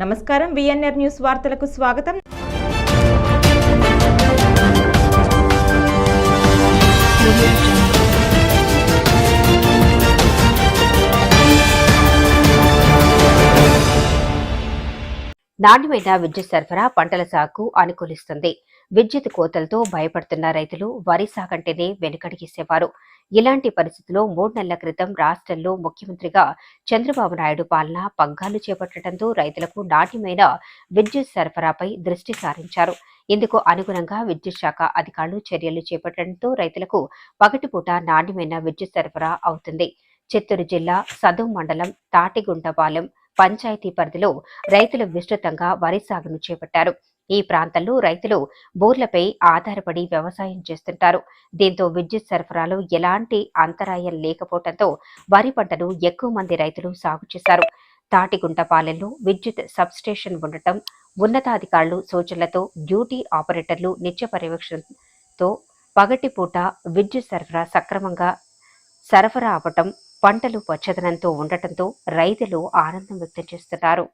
నమస్కారం VNR news వార్తలకు స్వాగతం. నాణ్యమైన విద్యుత్ సరఫరా పంటల సాగుకు అనుకూలిస్తుంది. విద్యుత్ కోతలతో భయపడుతున్న రైతులు వరి సాగంటేనే వెనుకడిగేసేవారు. ఇలాంటి పరిస్థితుల్లో మూడు నెలల క్రితం రాష్ట్రంలో ముఖ్యమంత్రిగా చంద్రబాబు నాయుడు పాలన పగ్గాలు చేపట్టడంతో రైతులకు నాణ్యమైన విద్యుత్ సరఫరాపై దృష్టి సారించారు. ఇందుకు అనుగుణంగా విద్యుత్ శాఖ అధికారులు చర్యలు చేపట్టడంతో రైతులకు పగటిపూట నాణ్యమైన విద్యుత్ సరఫరా అవుతుంది. చిత్తూరు జిల్లా సదు మండలం తాటిగుంటపాలెం పంచాయతీ పరిధిలో రైతులు విస్తృతంగా వరి సాగును చేపట్టారు. ఈ ప్రాంతంలో రైతులు బోర్లపై ఆధారపడి వ్యవసాయం చేస్తుంటారు. దీంతో విద్యుత్ సరఫరాలో ఎలాంటి అంతరాయం లేకపోవడంతో వరి పంటను ఎక్కువ మంది రైతులు సాగు చేశారు. తాటిగుంటపాలెంలో విద్యుత్ సబ్స్టేషన్ ఉండటం ఉన్నతాధికారులు సూచనలతో డ్యూటీ ఆపరేటర్లు నిత్య పర్యవేక్షణతో పగటిపూట విద్యుత్ సరఫరా సక్రమంగా సరఫరా అవ్వటం పంటలు పచ్చదనంతో ఉండటంతో రైతులు ఆనందం వ్యక్తం చేస్తున్నారు.